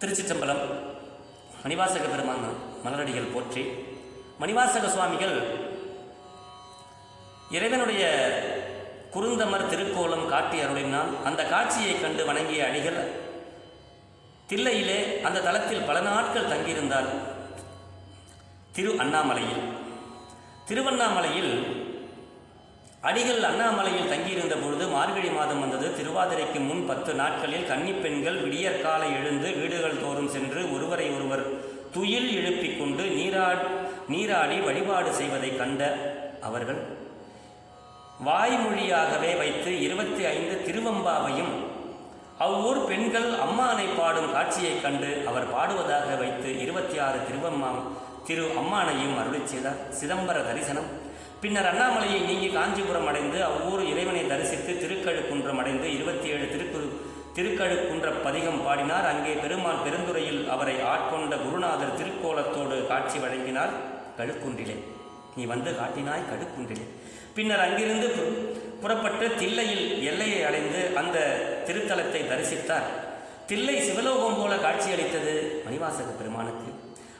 திருச்சிற்றம்பலம் மணிவாசக பெருமான் மலரடிகள் போற்றி. மணிவாசக சுவாமிகள் இறைவனுடைய குறுந்தமர் திருக்கோலம் காட்டி அருளினால் அந்த காட்சியை கண்டு வணங்கிய அடிகள் தில்லையிலே அந்த தளத்தில் பல நாட்கள் தங்கியிருந்தார். திரு அண்ணாமலையில். திருவண்ணாமலையில் அடிகள் அண்ணாமலையில் தங்கியிருந்த பொழுது மார்கழி மாதம் வந்தது. திருவாதிரைக்கு முன் பத்து நாட்களில் கன்னிப்பெண்கள் விடியற்காலை எழுந்து வீடுகள் தோறும் சென்று ஒருவரை ஒருவர் துயில் எழுப்பிக் கொண்டு நீரா நீராடி வழிபாடு செய்வதைக் கண்ட அவர்கள் வாய்மொழியாகவே வைத்து இருபத்தி ஐந்து திருவம்பாவையும் அவ்வூர் பெண்கள் அம்மானை பாடும் காட்சியைக் கண்டு அவர் பாடுவதாக வைத்து இருபத்தி ஆறு திருவம்மா திரு அம்மானையும் அருளிச் செய்தார். சிதம்பர தரிசனம். பின்னர் அண்ணாமலையை நீங்கி காஞ்சிபுரம் அடைந்து அவ்வூர் இறைவனை தரிசித்து திருக்கழுக்குன்றம் அடைந்து இருபத்தி ஏழு திருக்கு திருக்கழுக்குன்ற பதிகம் பாடினார். அங்கே பெருமாள் பெருந்துறையில் அவரை ஆட்கொண்ட குருநாதர் திருக்கோலத்தோடு காட்சி வழங்கினார். கழுக்குன்றிலே. நீ வந்து காட்டினாய் கழுக்குன்றிலே. பின்னர் அங்கிருந்து புறப்பட்டு தில்லையில் எல்லையை அடைந்து அந்த திருத்தலத்தை தரிசித்தார். தில்லை சிவலோகம் போல காட்சியளித்தது மணிவாசக பெருமானுக்கு.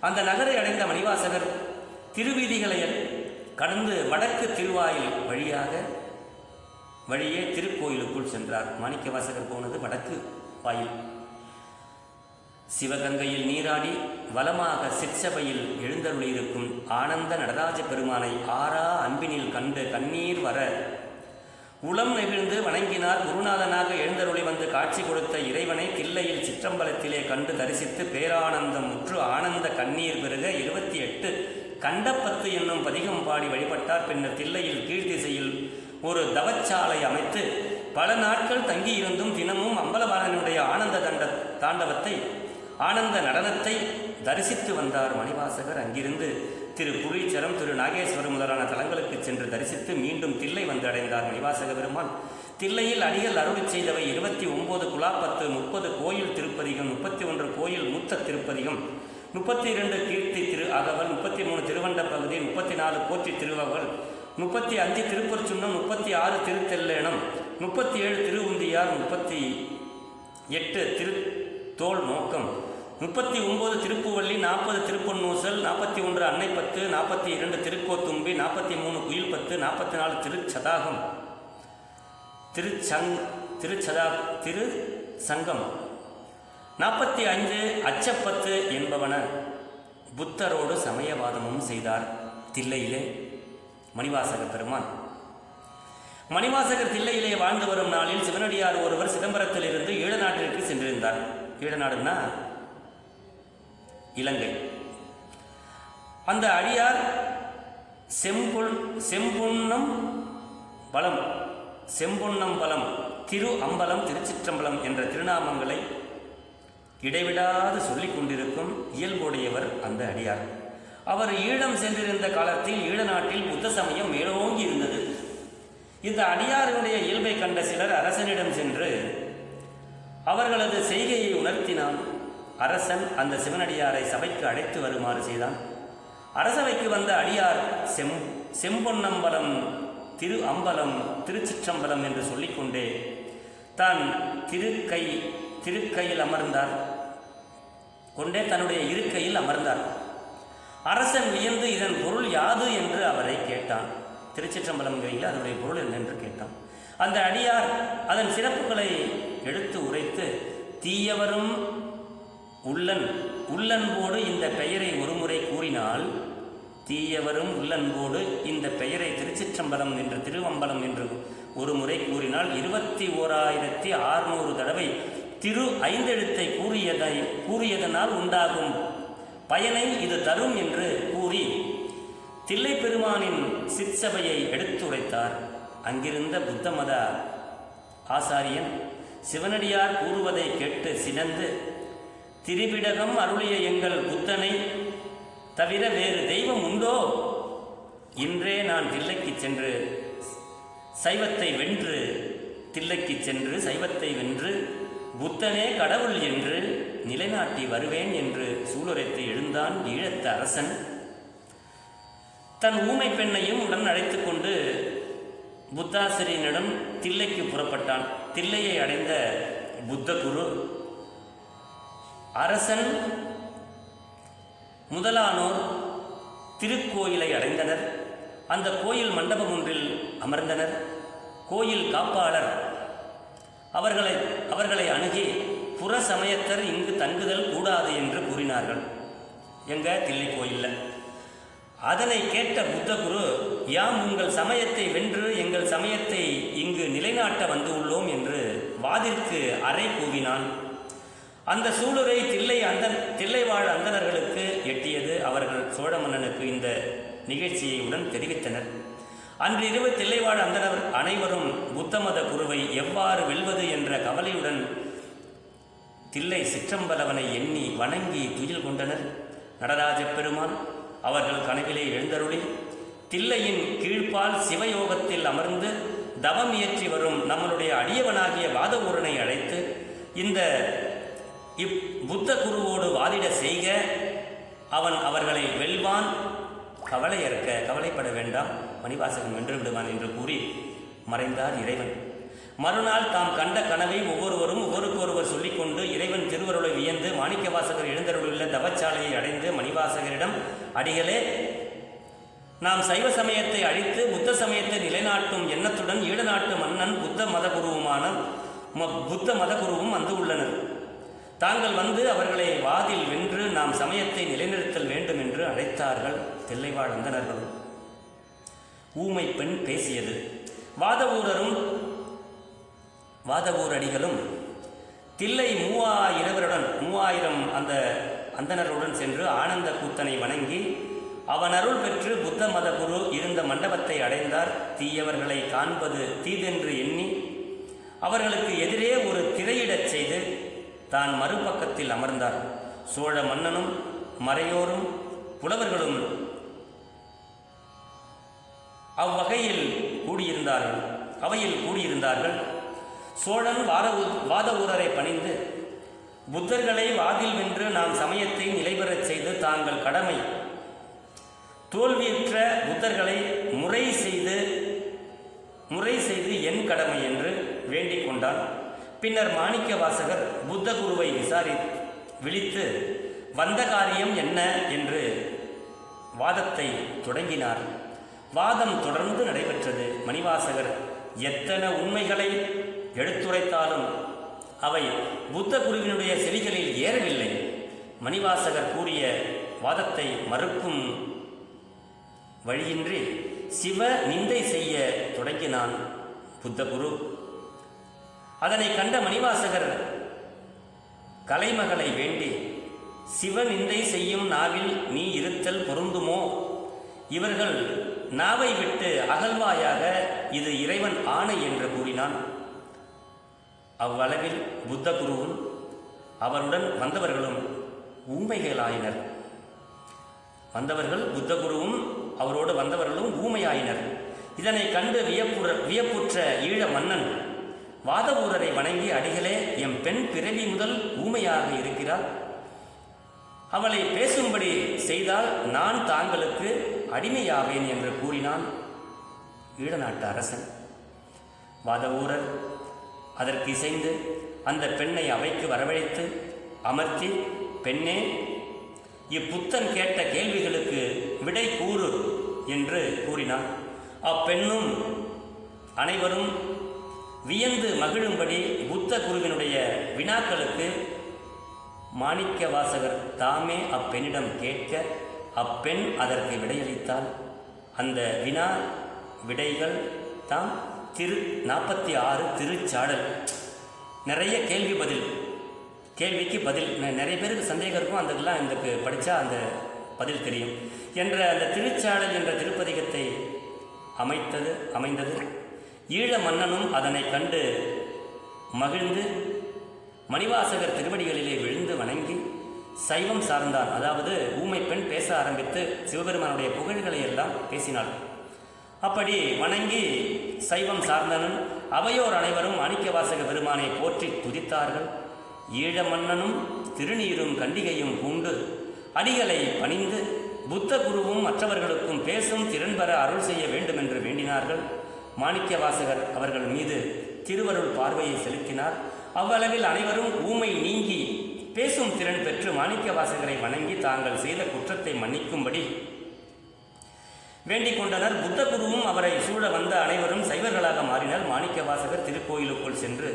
அந்த நகரை அடைந்த மணிவாசகர் திருவீதிகளை கடந்து வடக்கு திருவாயில் வழியாக வழியே திருக்கோயிலுக்குள் சென்றார். மாணிக்கவாசகர் போனது வடக்கு வாயில். சிவகங்கையில் நீராடி வலமாக சிற்சபையில் எழுந்தருளியிருக்கும் ஆனந்த நடராஜ பெருமானை ஆறா அன்பினில் கண்டு கண்ணீர் வர உளம் நெகிழ்ந்து வணங்கினார் குருநாதனாக எழுந்தருளி வந்து காட்சி கொடுத்த இறைவனை தில்லையில் சிற்றம்பலத்திலே கண்டு தரிசித்து பேரானந்தம் முற்று ஆனந்த கண்ணீர் பெருக இருபத்தி எட்டு கண்டப்பத்து என்னும் பதிகம் பாடி வழிபட்டார். பின்னர் தில்லையில் கீழ்த்திசையில் ஒரு தவச்சாலை அமைத்து பல நாட்கள் தங்கியிருந்தும் தினமும் அம்பலவாணனுடைய ஆனந்த தண்ட தாண்டவத்தை ஆனந்த நடனத்தை தரிசித்து வந்தார் மணிவாசகர். அங்கிருந்து திரு புரீச்சரம் திரு நாகேஸ்வரம் முதலான தலங்களுக்கு சென்று தரிசித்து மீண்டும் தில்லை வந்து அடைந்தார் மணிவாசக பெருமான். தில்லையில் அடிகள் அருளிச் செய்தவை இருபத்தி ஒன்பது குலாப்பத்து முப்பது கோயில் திருப்பதிகம் முப்பத்தி ஒன்று கோயில் மூத்த திருப்பதிகம் முப்பத்தி இரண்டு கீர்த்தி திரு அகவல் முப்பத்தி மூணு திருவண்ட பகுதி முப்பத்தி நாலு போற்றி திருவகவல் முப்பத்தி அஞ்சு திருப்பொற்சுன்னம் முப்பத்தி ஆறு திருத்தெல்லேனம் முப்பத்தி ஏழு திருவுந்தியார் முப்பத்தி எட்டு திரு தோல் நோக்கம் முப்பத்தி ஒம்பது திருப்புவள்ளி நாற்பது திருப்பொன்னூசல் நாற்பத்தி ஒன்று அன்னைப்பத்து நாற்பத்தி இரண்டு திருக்கோத்தும்பி நாற்பத்தி மூணு குயில்பத்து நாற்பத்தி நாலு திருச்சதாகம் திருச்சங் திருச்சதா திரு சங்கம் நாற்பத்தி அஞ்சு அச்சப்பத்து என்பவன புத்தரோடு சமயவாதமும் செய்தார். தில்லையிலே மணிவாசக பெருமான். மணிவாசகர் தில்லையிலே வாழ்ந்து வரும் நாளில் சிவனடியார் ஒருவர் சிதம்பரத்திலிருந்து ஈழ நாட்டிற்கு சென்றிருந்தார். ஈழ நாடுன்னா இலங்கை. அந்த அடியார் செம்புல் செம்புன்னம் பலம் செம்புண்ணம் பலம் திரு அம்பலம் திருச்சிற்றம்பலம் என்ற திருநாமங்களை இடைவிடாது சொல்லிக் கொண்டிருக்கும் இயல்புடையவர் அந்த அடியார். அவர் ஈழம் சென்றிருந்த காலத்தில் ஈழ நாட்டில் புத்த சமயம் மேலோங்கி இருந்தது. இந்த அடியாருடைய இயல்பை கண்ட சிலர் அரசனிடம் சென்று அவர்களது செய்கையை உணர்த்தினான். அரசன் அந்த சிவனடியாரை சபைக்கு அழைத்து வருமாறு செய்தான். அரசவைக்கு வந்த அடியார் செம் செம்பொன்னம்பலம் திரு அம்பலம் திருச்சிற்றம்பலம் என்று சொல்லிக்கொண்டே தான் திருக்கை திருக்கையில் அமர்ந்தார். கொண்டே தன்னுடைய இருக்கையில் அமர்ந்தார். அரசன் வியந்து இதன் பொருள் யாது? என்று அவரை கேட்டான். திருச்சிற்றம்பலம்ங்கிறீங்களா அதனுடைய பொருள் என்ன என்று கேட்டான். அந்த அடியார் அதன் சிறப்புகளை எடுத்து உரைத்து தீயவரும் உள்ளன் உள்ளன்போடு இந்த பெயரை ஒருமுறை கூறினால் தீயவரும் உள்ளன்போடு இந்த பெயரை திருச்சிற்றம்பலம் என்று திருவம்பலம் என்று ஒரு முறை கூறினால் இருபத்தி ஓராயிரத்தி ஆறுநூறு தடவை திரு ஐந்தெழுத்தை கூறியதை கூறியதனால் உண்டாகும் பயனை இது தரும் என்று கூறி தில்லை பெருமானின் சிற்சபையை எடுத்துரைத்தார். அங்கிருந்த புத்த மத ஆசாரியன் சிவனடியார் கூறுவதை கேட்டு சினந்து திரிபிடகம் அருளிய எங்கள் புத்தனை தவிர வேறு தெய்வம் உண்டோ? இன்றே நான் தில்லைக்கு சென்று சைவத்தை வென்று தில்லைக்கு சென்று சைவத்தை வென்று புத்தனே கடவுள் என்று நிலைநாட்டி வருவேன் என்று சூளுரைத்து எழுந்தான் ஈழத்து அரசன். தன் ஊமை பெண்ணையும் உடன் அழைத்து கொண்டு புத்தாசிரியனிடம் தில்லைக்கு புறப்பட்டான். தில்லையை அடைந்த புத்த குரு அரசன் முதலானோர் திருக்கோயிலை அடைந்தனர். அந்த கோயில் மண்டபம் ஒன்றில் அமர்ந்தனர். கோயில் காப்பாளர் அவர்களை அவர்களை அணுகி புற சமயத்தர் இங்கு தங்குதல் கூடாது என்று கூறினார்கள். எங்க? தில்லை கோயிலில். அதனை கேட்ட புத்தகுரு யாம் உங்கள் சமயத்தை வென்று எங்கள் சமயத்தை இங்கு நிலைநாட்ட வந்து உள்ளோம் என்று வாதிற்கு அறை கூவினான். அந்த சூளுரை தில்லை அந்த தில்லை வாழ் அந்தணர்களுக்கு எட்டியது அவர்கள் சோழ மன்னனுக்கு இந்த நிகழ்ச்சியை உடன் தெரிவித்தனர். அன்று இரவு தில்லைவாழ் அந்தனர் அனைவரும் புத்தமத குருவை எவ்வாறு வெல்வது என்ற கவலையுடன் தில்லை சிற்றம்பலவனை எண்ணி வணங்கி துயில் கொண்டனர். நடராஜ பெருமான் அவர்கள் கனவிலே எழுந்தருளி தில்லையின் கீழ்ப்பால் சிவயோகத்தில் அமர்ந்து தவம் இயற்றி வரும் நம்மளுடைய அடியவனாகிய வாதவூரனை அழைத்து இந்த இப் புத்த குருவோடு வாதிட செய்க. அவன் அவர்களை வெல்வான். கவலையற்க கவலைப்பட வேண்டாம். மணிவாசகன் வென்று விடுவான் என்று கூறி மறைந்தார் இறைவன். மறுநாள் தாம் கண்ட கனவை ஒவ்வொருவரும் ஒவ்வொருக்கொருவர் சொல்லிக்கொண்டு இறைவன் திருவருளை வியந்து மாணிக்கவாசகர் எழுந்தருளுள்ள தவச்சாலையை அடைந்து மணிவாசகரிடம் அடிகளே நாம் சைவ சமயத்தை அழித்து புத்த சமயத்தை நிலைநாட்டும் எண்ணத்துடன் ஈழநாட்டு மன்னன் புத்த மதகுருவுமான ம- புத்த மதகுருவும் வந்து உள்ளனர். தாங்கள் வந்து அவர்களை வாதில் வென்று நாம் சமயத்தை நிலைநிறுத்தல் வேண்டும் என்று அழைத்தார்கள். தில்லைவாழ் அந்தனர்களும் ஊமை பெண் பேசியது. வாதவூரரும் வாதவூரடிகளும் தில்லை மூவாயிரவருடன் மூவாயிரம் அந்த அந்தணருடன் சென்று ஆனந்த கூத்தனை வணங்கி அவன் அருள் பெற்று புத்த மத குரு இருந்த மண்டபத்தை அடைந்தார். தீயவர்களை காண்பது தீதென்று எண்ணி அவர்களுக்கு எதிரே ஒரு திரையிடச் செய்து தான் மறுபக்கத்தில் அமர்ந்தார். சோழ மன்னனும் மறையோரும் புலவர்களும் அவ்வகையில் கூடியிருந்தார்கள். அவையில் கூடியிருந்தார்கள். சோழன் வாத வாத ஊரரை பணிந்து புத்தர்களை வாதில் வென்று நாம் சமயத்தை நிலைபெறச் செய்து தாங்கள் கடமை. தோல்வியுற்ற புத்தர்களை முறை செய்து முறை செய்து என் கடமை என்று வேண்டிக் கொண்டான். பின்னர் மாணிக்க வாசகர் புத்த குருவை விசாரி விழித்து வந்த காரியம் என்ன? என்று வாதத்தை தொடங்கினார். வாதம் தொடர்ந்து நடைபெற்றது. மணிவாசகர் எத்தனை உண்மைகளை எடுத்துரைத்தாலும் அவை புத்த குருவினுடைய செவிகளில் ஏறவில்லை. மணிவாசகர் கூறிய வாதத்தை மறுக்கும் வழியின்றி சிவ நிந்தை செய்ய தொடங்கினான் புத்தகுரு அதனை கண்ட மணிவாசகர் கலைமகளை வேண்டி சிவ நிந்தை செய்யும் நாவில் நீ இருத்தல் பொருந்துமோ? இவர்கள் நாவை விட்டு அகழ்வாயாக இது இறைவன் ஆணை என்று கூறினான். அவ்வளவில் புத்தகுருவும் அவருடன் வந்தவர்களும் ஊமைகளாயினர். வந்தவர்கள் புத்த குருவும் அவரோடு வந்தவர்களும் ஊமையாயினர். இதனை கண்டு வியப்புற வியப்புற்ற ஈழ மன்னன் வாதவூரரை வணங்கி அடிகளே எம் பெண் பிறவி முதல் ஊமையாக இருக்கிறாள். அவளை பேசும்படி செய்தால் நான் தாங்களுக்கு அடிமையாவேன் என்று கூறினான் ஈழநாட்டு அரசன். வாதவூரர் அதற்கு இசைந்து அந்த பெண்ணை அவைக்கு வரவழைத்து அமர்த்தி பெண்ணே இப்புத்தன் கேட்ட கேள்விகளுக்கு விடை கூறு என்று கூறினான். அப்பெண்ணும் அனைவரும் வியந்து மகிழும்படி புத்த குருவினுடைய வினாக்களுக்கு மாணிக்க வாசகர் தாமே அப்பெண்ணிடம் கேட்க அப்பெண் அதற்கு விடையளித்தால் அந்த வினா விடைகள் தாம் திரு நாற்பத்தி ஆறு திருச்சாடல். நிறைய கேள்வி பதில் கேள்விக்கு பதில் நெ- நிறைய பேருக்கு சந்தேகம் இருக்கும் அதுக்கெல்லாம் இதுக்கு படித்தா அந்த பதில் தெரியும். என்ற அந்த திருச்சாடல் என்ற திருப்பதிகத்தை அமைத்தது அமைந்தது. ஈழ மன்னனும் அதனை கண்டு மகிழ்ந்து மணிவாசகர் திருவடிகளிலே விழுந்து வணங்கி சைவம் சார்ந்தான். அதாவது ஊமை பெண் பேச ஆரம்பித்து சிவபெருமானுடைய புகழ்களை எல்லாம் பேசினாள். அப்படி வணங்கி சைவம் சார்ந்தனன் அவையோர் அனைவரும் மாணிக்கவாசக பெருமானை போற்றி துதித்தார்கள். ஈழ மன்னனும் திருநீரும் கண்டிகையும் பூண்டு அடிகளை பணிந்து புத்த குருவும் மற்றவர்களுக்கும் பேசும் திறன் பெற அருள் செய்ய வேண்டும் என்று வேண்டினார்கள் மாணிக்கவாசகர் அவர்கள் மீது திருவருள் பார்வையை செலுத்தினார். அவ்வளவில் அனைவரும் ஊமை நீங்கி பேசும் திறன் பெற்று மாணிக்க வாசகரை வணங்கி தாங்கள் செய்த குற்றத்தை மன்னிக்கும்படி வேண்டிக் கொண்டனர். புத்த குருவும் அவரை சூழ வந்த அனைவரும் சைவர்களாக மாறினர். மாணிக்க வாசகர் திருக்கோயிலுக்குள் சென்று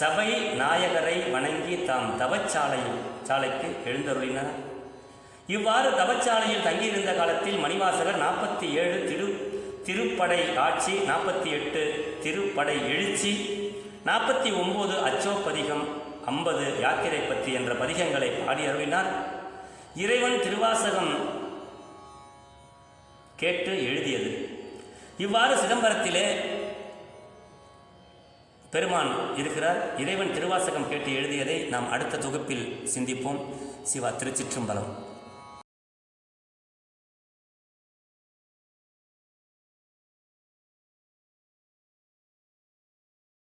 சபை நாயகரை வணங்கி தாம் தவச்சாலையில் சாலைக்கு எழுந்தருளினார். இவ்வாறு தவச்சாலையில் தங்கியிருந்த காலத்தில் மணிவாசகர் நாற்பத்தி ஏழு திரு திருப்படை ஆட்சி நாற்பத்தி எட்டு திருப்படை எழுச்சி நாற்பத்தி ஒம்பது அச்சோப்பதிகம் ஐம்பது யாத்திரை பற்றி என்ற பதிகங்களை பாடி அருளினார். இறைவன் திருவாசகம் கேட்டு எழுதியது. இவ்வாறு சிதம்பரத்திலே பெருமான் இருக்கிறார். இறைவன் திருவாசகம் கேட்டு எழுதியதை நாம் அடுத்த தொகுப்பில் சிந்திப்போம். சிவா திருச்சிற்றம்பலம்.